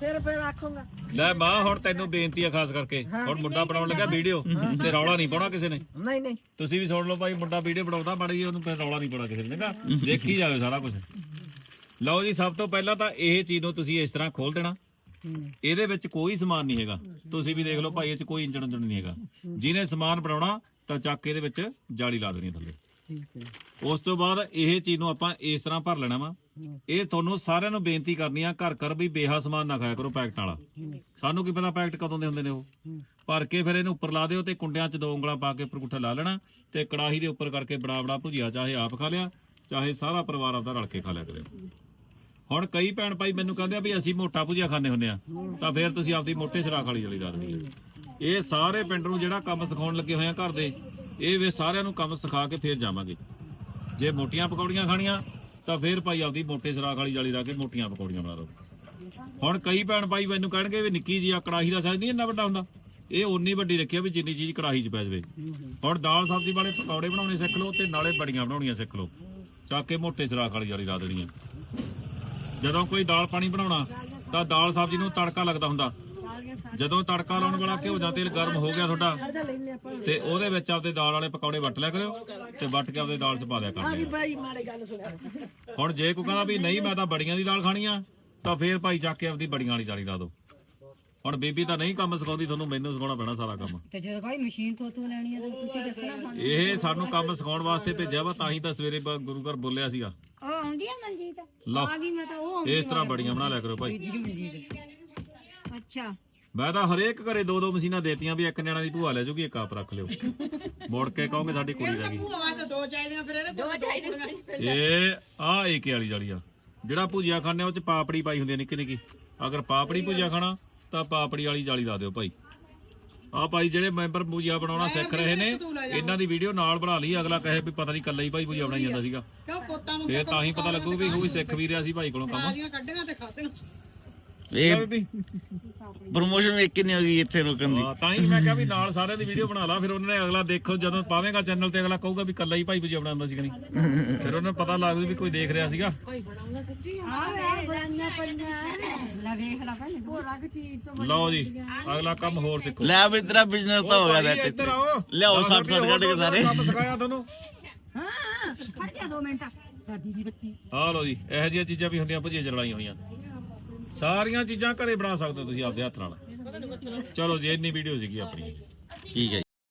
ਫਿਰ ਫਿਰ ਆਖੂੰਗਾ। ਲੈ ਮਾਂ ਹੁਣ ਤੈਨੂੰ ਬੇਨਤੀ ਆ ਖਾਸ ਕਰਕੇ। ਹੁਣ ਮੁੰਡਾ ਬਣਾਉਣ ਲੱਗਾ ਵੀਡੀਓ ਤੇ ਰੌਲਾ ਨਹੀਂ ਪਾਉਣਾ ਕਿਸੇ ਨੇ। ਨਹੀਂ ਨਹੀਂ। ਤੁਸੀਂ ਵੀ ਸੁਣ ਲਓ ਭਾਈ ਮੁੰਡਾ ਵੀਡੀਓ ਬਣਾਉਂਦਾ ਮਾੜੀ ਉਹਨੂੰ ਫਿਰ ਰੌਲਾ ਨਹੀਂ ਪਾਉਣਾ ਕਿਸੇ ਨੇ ਚੰਗਾ? ਦੇਖੀ ਜਾਵੇ ਸਾਰਾ ਕੁਝ ਲਓ ਜੀ ਸਭ ਤੋਂ ਪਹਿਲਾਂ ਤਾਂ ਇਹ ਚੀਜ਼ ਨੂੰ ਤੁਸੀਂ ਇਸ ਤਰ੍ਹਾਂ ਖੋਲ ਦੇਣਾ। ਇਹਦੇ ਵਿੱਚ ਕੋਈ ਸਮਾਨ ਨਹੀਂ ਹੈਗਾ। ਤੁਸੀਂ ਵੀ ਦੇਖ ਲਓ ਭਾਈ ਇਹ ਚ ਕੋਈ ਇੰਜਣ ਉਂਜਣ ਨਹੀਂ ਹੈਗਾ। ਜਿਹਨੇ ਸਮਾਨ ਬਣਾਉਣਾ ਤਾਂ ਚੱਕ ਇਹਦੇ ਵਿੱਚ ਜਾਲੀ ਲਾ ਦੇਣੀ ਥੱਲੇ। ਠੀਕ ਹੈ। ਉਸ ਤੋਂ ਬਾਅਦ ਇਹ ਚੀਜ਼ ਨੂੰ ਆਪਾਂ ਇਸ ਤਰ੍ਹਾਂ ਭਰ ਲੈਣਾ ਵਾ। ਇਹ ਤੁਹਾਨੂੰ ਸਾਰਿਆਂ ਨੂੰ ਬੇਨਤੀ ਕਰਨੀ ਆ ਘਰ ਘਰ ਵੀ ਬੇਹਾ ਸਮਾਨ ਨਾ ਖਾਇਆ ਕਰੋ ਪੈਕਟ ਵਾਲਾ। ਸਾਨੂੰ ਕੀ ਪਤਾ ਪੈਕਟ ਕਦੋਂ ਦੇ ਹੁੰਦੇ ਨੇ ਉਹ। ਭਰ ਕੇ ਫਿਰ ਇਹਨੂੰ ਉੱਪਰ ਲਾ ਦਿਓ ਤੇ ਕੁੰਡਿਆਂ 'ਚ ਦੋ ਉਂਗਲਾਂ ਪਾ ਕੇ ਉੱਪਰ ਗੁੱਠਾ ਲਾ ਲੈਣਾ ਤੇ ਕੜਾਹੀ ਦੇ ਉੱਪਰ ਕਰਕੇ ਬੜਾ ਬੜਾ ਭੁਜੀਆ ਚਾਹੇ ਆਪ ਖਾ ਲਿਆ ਚਾਹੇ ਸਾਰਾ ਪਰਿਵਾਰ ਆਪਦਾ ਰਲ ਕੇ ਖਾ ਲਿਆ ਕਰੇ। ਹੁਣ ਕਈ ਭੈਣ ਭਾਈ ਮੈਨੂੰ ਕਹਿੰਦੇ ਆ ਵੀ ਅਸੀਂ ਮੋਟਾ ਭੁਜੀਆ ਖਾਂਦੇ ਹੁੰਦੇ ਆ ਤਾਂ ਫਿਰ ਤੁਸੀਂ ਆਪਦੀ ਮੋਟੇ ਸਰਾਖ ਵਾਲੀ ਜਲੀ ਲਾ ਦਿੰਦੀ ਇਹ ਸਾਰੇ ਪਿੰਡ ਨੂੰ ਜਿਹੜਾ ਕੰਮ ਸਿਖਾਉਣ ਲੱਗੇ ਹੋਏ ਆ ਘਰ ਦੇ ਇਹ ਵੇ ਸਾਰਿਆਂ ਨੂੰ ਕੰਮ ਸਿਖਾ ਕੇ ਫਿਰ ਜਾਵਾਂਗੇ। ਜੇ ਮੋਟੀਆਂ ਪਕੌੜੀਆਂ ਖਾਣੀਆਂ, ਤਾਂ ਫਿਰ ਭਾਈ ਆਪਦੀ ਮੋਟੇ ਸਰਾਖ ਵਾਲੀ ਜਾਲੀ ਲਾ ਕੇ ਮੋਟੀਆਂ ਪਕੌੜੀਆਂ ਬਣਾ ਲਓ। ਹੁਣ ਕਈ ਭੈਣ ਭਾਈ ਮੈਨੂੰ ਕਹਿਣਗੇ ਵੀ ਨਿੱਕੀ ਜੀ ਆ, ਕੜਾਹੀ ਦਾ ਸਾਈਜ਼ ਨਹੀਂ ਇੰਨਾ ਵੱਡਾ ਹੁੰਦਾ। ਇਹ ਓਨੀ ਵੱਡੀ ਰੱਖਿਆ ਵੀ ਜਿੰਨੀ ਚੀਜ਼ ਕੜਾਹੀ 'ਚ ਪੈ ਜਾਵੇ। ਹੁਣ ਦਾਲ ਸਬਜ਼ੀ ਵਾਲੇ ਪਕੌੜੇ ਬਣਾਉਣੇ ਸਿੱਖ ਲਓ ਤੇ ਨਾਲੇ ਬੜੀਆਂ ਬਣਾਉਣੀਆਂ ਸਿੱਖ ਲਓ। ਚੱਕ ਕੇ ਮੋਟੇ ਸਰਾਖ ਵਾਲੀ ਜਾਲੀ ਲਾ ਦੇਣੀ ਆ। ਜਦੋਂ ਕੋਈ ਦਾਲ ਪਾਣੀ ਬਣਾਉਣਾ, ਤਾਂ ਦਾਲ ਸਬਜ਼ੀ ਨੂੰ ਤੜਕਾ ਲੱਗਦਾ ਹੁੰਦਾ। ਜਦੋਂ ਤੜਕਾ ਲਾਉਣ ਵਾਲਾ ਘਿਓ ਜਾਂ ਤੇਲ ਗਰਮ ਹੋ ਗਿਆ ਤੁਹਾਡਾ ਤੇ ਉਹਦੇ ਵਿੱਚ ਆਪਦੇ ਦਾਲ ਵਾਲੇ ਪਕੌੜੇ ਵੱਟ ਲਿਆ ਕਰਿਓ ਤੇ ਵੱਟ ਕੇ ਆਪਦੇ ਦਾਲ 'ਚ ਪਾ ਦਿਆ ਆ ਕਰਨੇ ਵੀ ਬਾਈ ਮਾੜੇ ਗੱਲ ਸੁਣਿਆ ਹੁਣ ਜੇ ਕੋਈ ਕਹਿੰਦਾ ਵੀ ਨਹੀਂ ਮੈਂ ਤਾਂ ਬੜੀਆਂ ਦੀ ਦਾਲ ਖਾਣੀ ਆ ਤਾਂ ਫੇਰ ਭਾਈ ਚੱਕ ਕੇ ਆਪਦੀ ਬੜੀਆਂ ਵਾਲੀ ਜਾਲੀ ਲਾ ਦਿਓ। ਹੁਣ ਬੀਬੀ ਤਾਂ ਨਹੀਂ ਕੰਮ ਸਿਖਾਉਂਦੀ ਤੁਹਾਨੂੰ ਮੈਨੂੰ ਸਿਖਾਉਣਾ ਪੈਣਾ ਸਾਰਾ ਕੰਮ। ਤੇ ਜਦੋਂ ਕੋਈ ਮਸ਼ੀਨ ਤੋਂ ਤੋਂ ਲੈਣੀ ਹੈ ਤਾਂ ਤੁਸੀਂ ਦੱਸਣਾ ਸਾਨੂੰ। ਇਹ ਸਾਨੂੰ ਕੰਮ ਸਿਖਾਉਣ ਵਾਸਤੇ ਭੇਜਿਆ ਵਾ ਤਾਂ ਹੀ ਤਾਂ ਸਵੇਰੇ ਬ- ਗੁਰੂ ਘਰ ਬੋਲਿਆ ਸੀਗਾ। ਉਹ ਆਉਂਦੀ ਹੈ ਮਨਜੀਤ? ਲਓ ਆ ਗਈ ਮੈਂ ਤਾਂ ਉਹ ਆਉਂਦੀ ਇਸ ਤਰ੍ਹਾਂ ਬੜੀਆਂ ਬਣਾ ਲਿਆ ਕਰੋ ਭਾਈ। ਅੱਛਾ। ਮੈਂ ਤਾਂ ਹਰੇਕ ਘਰੇ ਦੋ ਦੋ ਮਸ਼ੀਨਾਂ ਦੇਤੀਆਂ ਵੀ ਇੱਕ ਨਿਆਣਾ ਦੀ ਭੂਆ ਲੈ ਜਾਊਗੀ ਇੱਕ ਆਪ ਰੱਖ ਲਿਓ। ਮੁੜ ਕੇ ਕਹੋਗੇ ਸਾਡੀ ਕੁੜੀ ਰਹਿ ਗਈ। ਭੂਆ ਤਾਂ ਦੋ ਚਾਹੀਦੀਆਂ ਫਿਰ ਇਹਨੇ ਦੋ ਚਾਹੀਦੀਆਂ ਇਹ ਆ ਏਕੇ ਵਾਲੀ ਜਾਲੀ ਆ। ਜਿਹੜਾ ਭੁਜੀਆ ਖਾਣੇ ਉਹ ਚ ਪਾਪੜੀ ਪਾਈ ਹੁੰਦੀ ਨਿੱਕੀ ਨਿੱਕੀ। ਅਗਰ ਪਾਪੜੀ ਭੁਜੀਆ ਖਾਣਾ ਤਾਂ ਪਾਪੜੀ ਵਾਲੀ ਜਾਲੀ ਲਾ ਦਿਓ ਭਾਈ। ਆ ਭਾਈ ਜਿਹੜੇ ਮੈਂਬਰ ਭੁਜੀਆ ਬਣਾਉਣਾ ਸਿੱਖ ਰਹੇ ਨੇ ਇਹਨਾਂ ਦੀ ਵੀਡੀਓ ਨਾਲ ਬਣਾ ਲਈ ਅਗਲਾ ਕਹੇ ਵੀ ਪਤਾ ਨਹੀਂ ਕੱਲਾ ਹੀ ਭਾਈ ਭੁਜੀਆ ਬਣਾਈ ਜਾਂਦਾ ਸੀਗਾ। ਕਿਉਂ ਪੋਤਾ ਮੁੰਡਾ ਫੇਰ ਤਾਂ ਹੀ ਪਤਾ ਲੱਗੂ ਵੀ ਉਹ ਵੀ ਸਿੱਖ ਵੀ ਰਿਹਾ ਸੀ ਭਾਈ ਕੋਲੋਂ ਕੰਮ। ਕੱਢੀਆਂ ਤੇ ਖਾਤੀਆਂ ਇਹ ਪ੍ਰੋਮੋਸ਼ਨ ਵੇਖ ਕੇ ਨਹੀਂ ਹੋਗੀ ਇੱਥੇ ਰੁਕਣ ਦੀ। ਹਾਂ, ਤਾਂ ਹੀ ਮੈਂ ਕਿਹਾ ਵੀ ਨਾਲ ਸਾਰਿਆਂ ਦੀ ਵੀਡੀਓ ਬਣਾ ਲਾ ਫਿਰ ਉਹਨਾਂ ਨੇ ਅਗਲਾ ਦੇਖੋ ਜਦੋਂ ਪਾਵੇਂਗਾ ਚੈਨਲ ਤੇ ਅਗਲਾ ਕਹੂਗਾ ਵੀ ਕੱਲਾ ਹੀ ਭਾਈ ਭੁਜੀਆ ਬਣਾਉਂਦਾ ਸੀ ਕਿ ਨਹੀਂ। ਫਿਰ ਉਹਨਾਂ ਨੂੰ ਪਤਾ ਲੱਗ ਜੂ ਵੀ ਕੋਈ ਦੇਖ ਰਿਹਾ ਸੀਗਾ। ਆ ਵੇ ਰੰਗਾ ਪੰਜਾ ਲੈ ਵੇਖ ਲੈ ਪਹਿਲੇ ਉਹ ਰੰਗ ਚੀਜ਼ ਤੋਂ ਲਓ ਜੀ ਅਗਲਾ ਕੰਮ ਹੋਰ ਸਿੱਖੋ। ਲੈ ਵੀ ਤੇਰਾ ਬਿਜ਼ਨਸ ਤਾਂ ਹੋ ਗਿਆ ਭਾਈ, ਇੱਧਰ ਆਓ। ਲਿਆਓ ਦਸ ਸੱਠ ਸੱਠ ਰੁਪਏ ਕੱਢ ਕੇ ਹੋਰ ਸਾਰੇ। ਕੰਮ ਸਿਖਾਇਆ ਤੁਹਾਨੂੰ। ਹਾਂ ਖੜ ਜਾ 2 ਮਿੰਟ। ਸਾਡੀ ਦੀ ਬੱਚੀ ਆਹ ਲਓ ਜੀ ਇਹੋ ਜਿਹੀਆਂ ਚੀਜ਼ਾਂ ਵੀ ਹੁੰਦੀਆਂ ਭੁਜੀਆਂ ਚ ਰਲਾਈਆਂ ਹੋਈਆਂ। ਸਾਰੀਆਂ ਚੀਜ਼ਾਂ ਘਰੇ ਬਣਾ ਸਕਦੇ ਹੋ ਤੁਸੀਂ ਆਪਦੇ ਹੱਥ ਨਾਲ। ਚਲੋ ਜੀ ਇੰਨੀ ਵੀਡੀਓ ਸੀਗੀ ਆਪਣੀ। ਠੀਕ ਹੈ